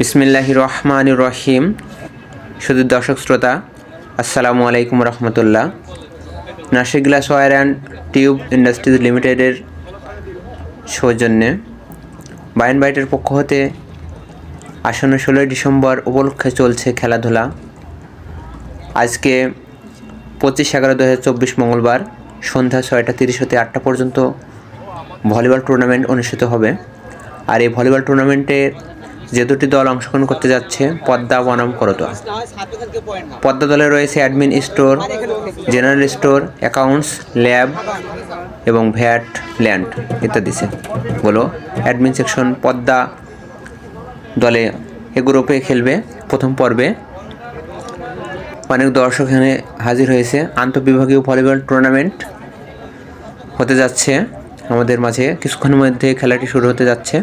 বিসমিল্লাহ রহমান রহিম। শুধু দর্শক শ্রোতা, আসসালামু আলাইকুম রহমতুল্লাহ। Nasik glass ware and tube industries লিমিটেডের সৌজন্যে বায়ন বাইটের পক্ষ হতে আসন্ন ষোলোই ডিসেম্বর উপলক্ষে চলছে খেলাধুলা। আজকে পঁচিশ এগারো দু হাজার চব্বিশ মঙ্গলবার সন্ধ্যা ছয়টা তিরিশ হতে আটটা পর্যন্ত ভলিবল টুর্নামেন্ট অনুষ্ঠিত হবে। আর এই ভলিবল টুর্নামেন্টে যে দুটি দল অংশগ্রহণ করতে যাচ্ছে, পদ্মা বনাম করতোয়া। পদ্মা দলে রয়েছে admin store general store accounts lab এবং ভ্যাট ল্যান্ড ইত্যাদি গুলো অ্যাডমিন সেকশন পদ্মা দলে এ গ্রুপে খেলবে। প্রথম পর্বে অনেক দর্শক এখানে হাজির হয়েছে। আন্তঃবিভাগীয় ভলিবল টুর্নামেন্ট হতে যাচ্ছে। আমাদের মাঝে কিছুক্ষণের মধ্যে খেলাটি শুরু হতে যাচ্ছে।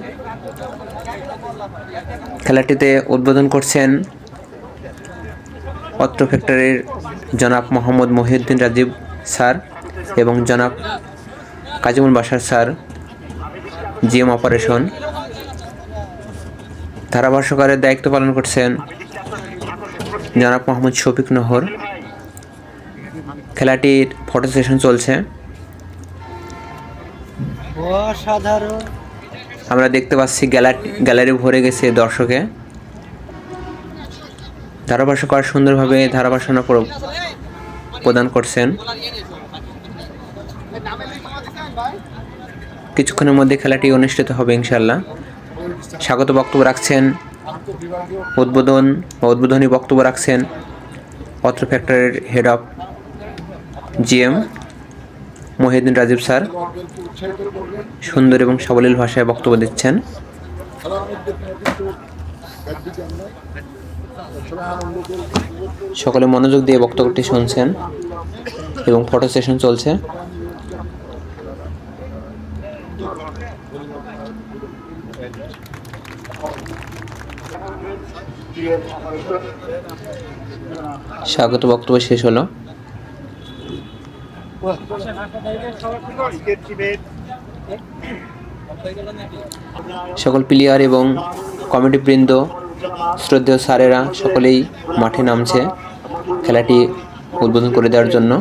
খেলাটিতে উদ্বোধন করছেন অত্র ফ্যাক্টরির জনাব মোহাম্মদ মহিউদ্দিন রাজীব স্যার এবং জনাব কাজিমুল বাসার স্যার, জিএম অপারেশন। ধারাভাষ্যকারের দায়িত্ব পালন করছেন জনাব মোহাম্মদ শফিক নহর। খেলাটির ফটো সেশন চলছে। অসাধারণ। আমরা দেখতে পাচ্ছি গ্যালারি গ্যালারি ভরে গেছে দর্শকে। ধারাভাষ্যকার সুন্দরভাবে ধারাভাষণা প্রদান করছেন। কিছুক্ষণের মধ্যে খেলাটি অনুষ্ঠিত হবে ইনশাল্লাহ স্বাগত বক্তব্য রাখছেন, উদ্বোধন বা উদ্বোধনী বক্তব্য রাখছেন অত্র ফ্যাক্টরির head of GM Mohiuddin Rajib sir সুন্দর এবং সাবলীল ভাষায় বক্তব্য দিচ্ছেন। সকলে মনোযোগ দিয়ে বক্তব্যটি শুনছেন এবং ফটো সেশন চলছে। স্বাগত, বক্তব্য শেষ হলো। সকল প্লেয়ার এবং কমিটি বৃন্দ, শ্রদ্ধেয় স্যারেরা সকলেই মাঠে নামছে খেলাটি উদ্বোধন করে দেওয়ার জন্য।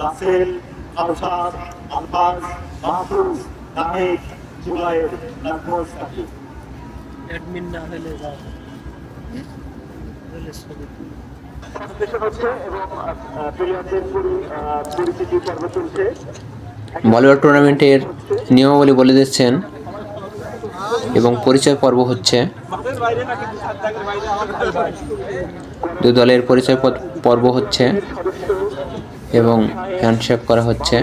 রাসেল আলফাজ আলফাজ মাহফুজ নাহিদ জুবাইর নাজমুল সাকিব। অ্যাডমিন না হলে ভলিবল টুর্নামেন্টের নিয়মাবলী বলে দিচ্ছেন এবং পরিচয় পর্ব হচ্ছে দুই দলের পরিচয় পর্ব হচ্ছে এবং হ্যান্ডশেক করা হচ্ছে।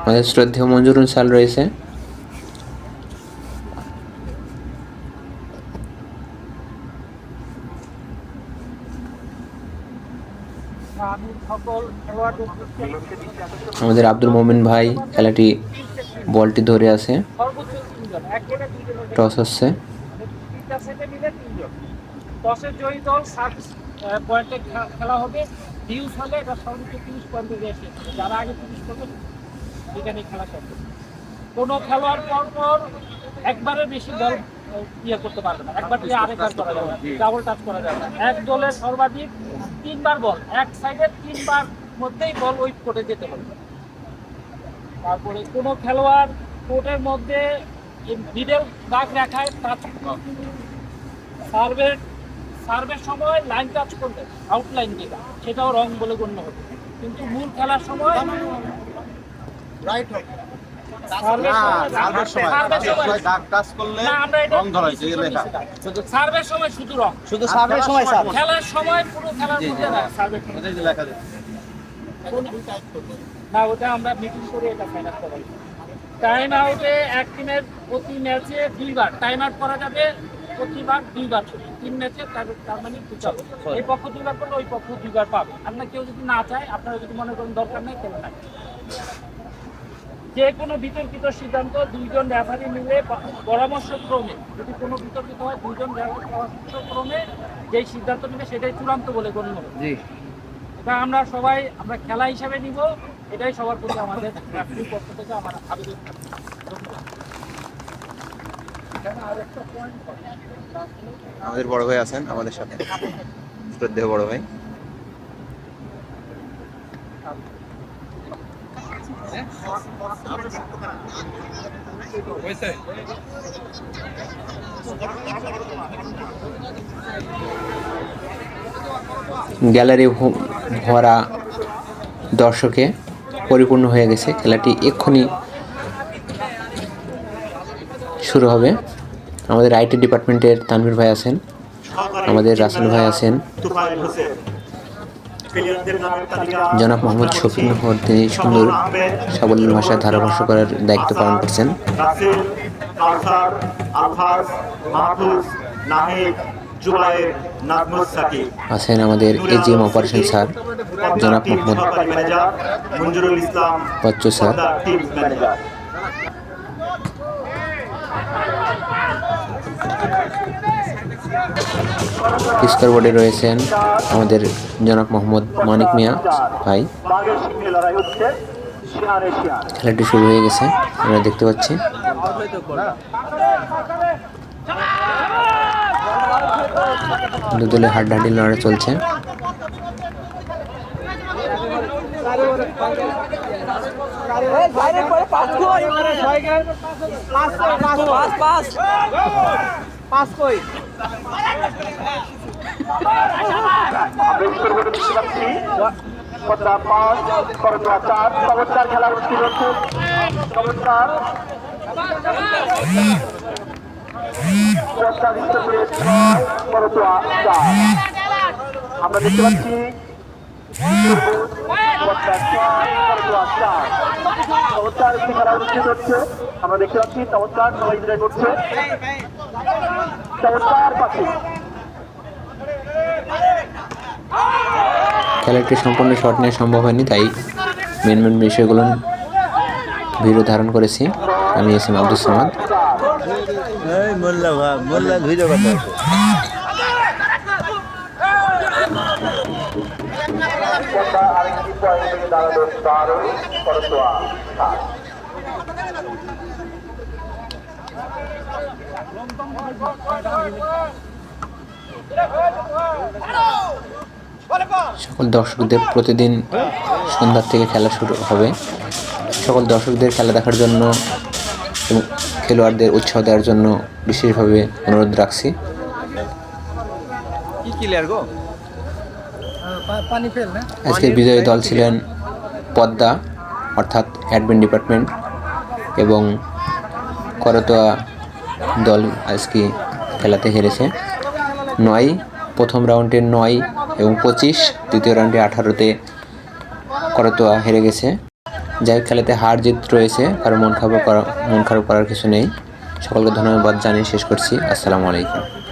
আমাদের শ্রদ্ধেয় মঞ্জুরুল সাল রয়েছে আমি সকল খেলোয়াড় আমাদের আব্দুল মোমিন ভাই খেলাটি বলটি ধরে আছে। টস হচ্ছে। টসের জয়ী দল খেলা হবে। হলে যারা আগে খেলা কোনো খেলোয়াড় পর পর একবারের বেশি দল ইয়ে করতে পারবে না। একবার দিয়ে আরেকবার করা যাবে ডাবল টাচ করা যাবে এক দলের সর্বাধিক তিনবার বল এক সাইডে তিনবার মধ্যেই বল ওয়েট করে যেতে হবে। তারপরে কোনো খেলোয়াড় কোর্টের মধ্যে মিডল দাগ রাখায় টাচ সার্ভের সার্ভের সময় লাইন টাচ করবে আউটলাইন যেটা সেটাও রং বলে গণ্য হবে। কিন্তু মূল খেলার সময় রাইট হবে সার্ভের সময়- সার্ভের সময় সার্ভের সময়- দাগ টাচ করলে না, আমরা এটা রং ধরা হয়েছে এই নিশ্চিত লেখা। নিশ্চিত। শুধু সার্ভের সময় শুধু রং। শুধু সার্ভের সময় স্যার। খেলার সময় পুরো খেলার জি, জি, মধ্যে না সার্ভের সময়। এটাই যে লেখা যায় না ওটা আমরা মিটিং করে এটা ফাইনাল করা টাইম আউটে এক টিমের প্রতি ম্যাচে দুইবার। টাইম আউট করা যাবে প্রতিবার দুইবার তিন ম্যাচে তার তার মানে দুটো এই পক্ষ দুইবার করলে ওই পক্ষ দুইবার পাবে। আপনার কেউ যদি না চায় আপনারা যদি মনে করেন দরকার নেই খেলে না যে কোনো বিতর্কিত সিদ্ধান্ত দুইজন রেফারি মিলে পরামর্শক্রমে যদি কোনো বিতর্কিত হয় দুইজন পরামর্শক্রমে যেই সিদ্ধান্ত নেবে সেটাই চূড়ান্ত বলে গণ্য হবে। জি। এটা আমরা সবাই আমরা খেলা হিসাবে নিব এটাই সবার প্রতি আমাদের রেফারির পক্ষ থেকে আমার আবেদন। আমাদের বড় ভাই আছেন আমাদের সাথে। শ্রদ্ধেয় বড় ভাই। গ্যালারি ভরা দর্শকে পরিপূর্ণ হয়ে গেছে। খেলাটি এক্ষুনি শুরু হবে। আমাদের আইটি ডিপার্টমেন্টের তানভীর ভাই আছেন, আমাদের রাসেল ভাই আছেন। জনাব মোহাম্মদ শফিক নহর তিনি সুন্দর সাবলীল ভাষায় ধারাভাষ্য করার দায়িত্ব পালন করছেন। আছেন আমাদের এজিএম অপারেশন স্যার জনাব মোহাম্মদ মঞ্জুরুল ইসলাম বাচ্চু স্যার। স্কোর বোর্ডে রয়েছেন আমাদের জনাব মোহাম্মদ মানিক মিয়া ভাই। খেলাটি শুরু হয়ে গেছে, আমরা দেখতে পাচ্ছি। দু দলে হাড্ডাহাড্ডি লড়াই চলছে। দেখতে পাচ্ছি পদ্মা পাঁচ করতোয়া চার চমৎকার খেলা হচ্ছে হচ্ছে চমৎকার পদ্মা আমরা দেখতে পাচ্ছি পদ্মা চমৎকার একটি খেলা অনুষ্ঠিত হচ্ছে আমরা দেখতে পাচ্ছি চমৎকার সবাই করছে খেলাটি সম্পূর্ণ শট নেওয়া সম্ভব হয়নি তাই মেন মেন বিষয়গুলো ভিডিও ধারণ করেছি। আমি এস এম আব্দুল সামাদ। এই মোল্লা ভাই মোল্লা ভিডিও কথা আছে পদ্মা আরেকটি পয়েন্ট থেকে দাঁড়াল দারুণ করতোয়া সাত সকল দর্শকদের প্রতিদিন সন্ধ্যার থেকে খেলা শুরু হবে। সকল দর্শকদের খেলা দেখার জন্য এবং খেলোয়াড়দের উৎসাহ দেওয়ার জন্য বিশেষভাবে অনুরোধ রাখছি। কি আজকের বিজয়ী দল ছিলেন পদ্মা অর্থাৎ অ্যাডমিন ডিপার্টমেন্ট এবং করতোয়া দল আজকে খেলাতে হেরেছে। নয়, প্রথম রাউন্ডে নয় এবং পঁচিশ, দ্বিতীয় রাউন্ডে আঠারোতে করতোয়া হেরে গেছে। যাই খেলাতে হার জিত রয়েছে, কারও মন খারাপ করা মন খারাপ করার কিছু নেই। সকলকে ধন্যবাদ জানিয়ে শেষ করছি। আসসালামু আলাইকুম।